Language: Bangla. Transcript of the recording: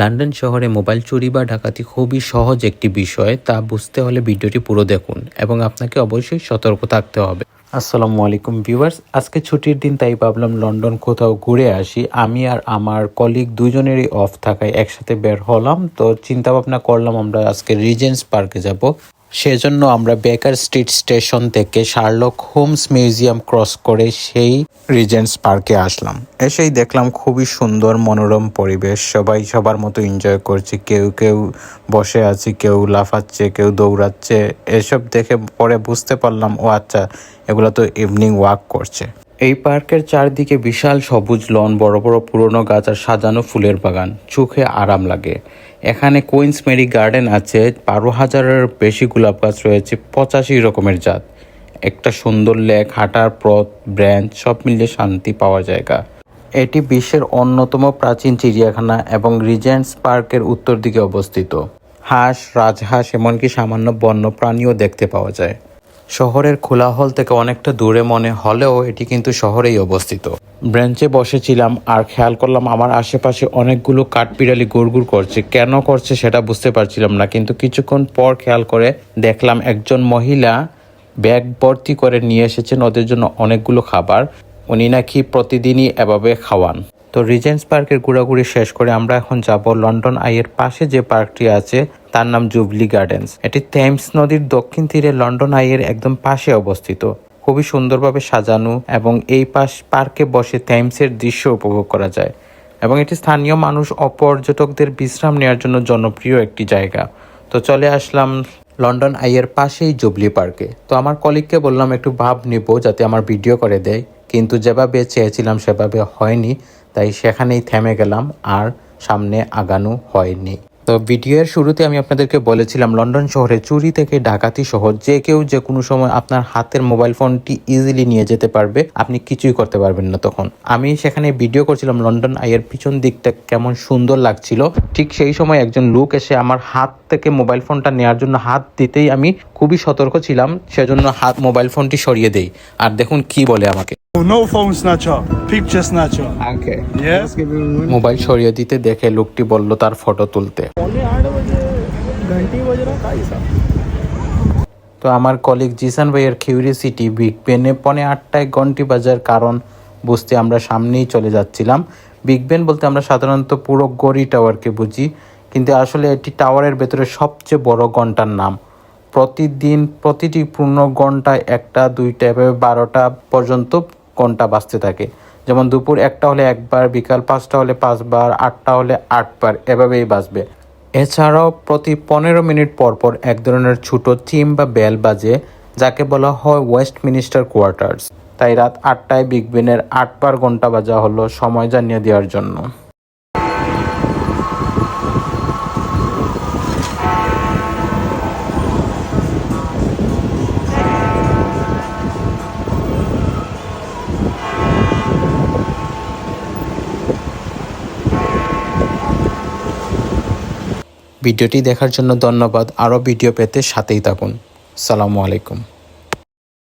লন্ডন শহরে মোবাইল চুরি বা ডাকাতি খুবই সহজ একটি বিষয়, তা বুঝতে হলে ভিডিওটি পুরো দেখুন এবং আপনাকে অবশ্যই সতর্ক থাকতে হবে। আসসালামু আলাইকুম ভিউয়ার্স, আজকে ছুটির দিন তাই ভাবলাম লন্ডন কোথাও ঘুরে আসি। আমি আর আমার কলিগ দুজনেরই অফ থাকায় একসাথে বের হলাম, তো চিন্তা ভাবনা করলাম আমরা আজকে রিজেন্স পার্কে যাব। সেজন্য আমরা বেকার স্ট্রিট স্টেশন থেকে শার্লক হোমস মিউজিয়াম ক্রস করে সেই রিজেন্টস পার্কে আসলাম। এসেই দেখলাম খুবই সুন্দর মনোরম পরিবেশ। সবাই সবার মতো এনজয় করছে। কেউ কেউ বসে আছে, কেউ লাফাচ্ছে, কেউ দৌড়াচ্ছে। এসব দেখে পরে বুঝতে পারলাম, ও আচ্ছা এগুলো তো ইভিনিং ওয়াক করছে। এই পার্কের চারদিকে বিশাল সবুজ লন, বড় বড় পুরনো গাছ আর সাজানো ফুলের বাগান। চোখে আরাম লাগে। এখানে কুইন্স মেরি গার্ডেন আছে। বারো হাজারের বেশি গোলাপ গাছ রয়েছে। পঁচাশি রকমের জাত। একটা সুন্দর লেক, হাঁটার পথ ব্র্যাঞ্চ সব মিলিয়ে শান্তি পাওয়া জায়গা। এটি বিশ্বের অন্যতম প্রাচীন চিড়িয়াখানা এবং রিজেন্টস পার্কের উত্তর দিকে অবস্থিত। হাঁস, রাজহাঁস, এমনকি সামান্য বন্য প্রাণীও দেখতে পাওয়া যায়। শহরের খোলাহল থেকে অনেকটা দূরে মনে হলেও এটি কিন্তু শহরেই অবস্থিত। ব্রেঞ্চে বসেছিলাম আর খেয়াল করলাম আমার আশেপাশে অনেকগুলো কাঠবিড়ালি গুড় করছে। কেন করছে সেটা বুঝতে পারছিলাম না, কিন্তু কিছুক্ষণ পর খেয়াল করে দেখলাম একজন মহিলা ব্যাগ ভর্তি করে নিয়ে এসেছেন। ওদের জন্য অনেকগুলো খাবার। উনি নাকি প্রতিদিনই এভাবে খাওয়ান। তো রিজেন্স পার্কের ঘোরাঘুরি শেষ করে আমরা এখন যাব লন্ডন আইয়ের পাশে যে পার্কটি আছে, তার নাম জুবলি গার্ডেন্স এটি থেমস নদীর দক্ষিণ তীরে লন্ডন আইয়ের একদম পাশে অবস্থিত। খুবই সুন্দরভাবে সাজানো এবং এই পাশ পার্কে বসে থেমসের দৃশ্য উপভোগ করা যায়। এবং এটি স্থানীয় মানুষ ও পর্যটকদের বিশ্রাম নেওয়ার জন্য জনপ্রিয় একটি জায়গা। তো চলে আসলাম লন্ডন আইয়ের পাশেই জুবলি পার্কে তো আমার কলিগকে বললাম, একটু ভাব নিব যাতে আমার ভিডিও করে দেয়। কিন্তু যেভাবে চেয়েছিলাম সেভাবে হয়নি। তাই সেখানেই থেমে গেলাম আর সামনে আগানো হয়নি। তো ভিডিওর শুরুতে আমি আপনাদেরকে বলেছিলাম, লন্ডন শহরে চুরি থেকে ডাকাতি সহ যে কেউ যে কোনো সময় আপনার হাতের মোবাইল ফোনটি ইজিলি নিয়ে যেতে পারবে, আপনি কিছুই করতে পারবেন না তখন। আমি সেখানে ভিডিও করছিলাম, লন্ডন আইয়ের পিছন দিকটা কেমন সুন্দর লাগছিল। ঠিক সেই সময় একজন লোক এসে আমার হাত থেকে মোবাইল ফোনটা নেওয়ার জন্য হাত দিতেই আমি খুবই সতর্ক ছিলাম, সেজন্য হাত মোবাইল ফোনটি সরিয়ে দেই। আর দেখুন কি বলে আমাকে। No phone snatcher, picture snatcher. Yes. Mobile সরিয়ে দিতে দেখে লোকটি বলল তার ফটো তুলতে। তো আমার কলিগ জিসান ভাইয়ের কিউরিয়াসিটি বিগ বেনে পনে আটটায় ঘন্টি বাজার কারণ বুঝতে আমরা সামনেই চলে যাচ্ছিলাম। বিগ বেন বলতে আমরা সাধারণত পুরো গড়ি টাওয়ারকে বুঝি কিন্তু আসলে এটি টাওয়ারের ভেতরে সবচেয়ে বড় ঘণ্টার নাম। প্রতিদিন প্রতিটি পূর্ণ ঘন্টায় একটা দুইটা এভাবে বারোটা পর্যন্ত ঘণ্টা বাঁচতে থাকে। যেমন দুপুর একটা হলে একবার, বিকাল পাঁচটা হলে পাঁচবার, আটটা হলে আটবার, এভাবেই বাঁচবে। এছাড়াও প্রতি পনেরো মিনিট পর পর এক ধরনের ছোট চিম বা বেল বাজে, যাকে বলা হয় ওয়েস্ট মিনিস্টার কোয়ার্টার্স তাই রাত আটটায় বিগ বিনের আটবার ঘণ্টা বাজা হলো সময় জানিয়ে দেওয়ার জন্য। ভিডিওটি দেখার জন্য ধন্যবাদ। আরও ভিডিও পেতে সাথেই থাকুন। সালামু আলাইকুম।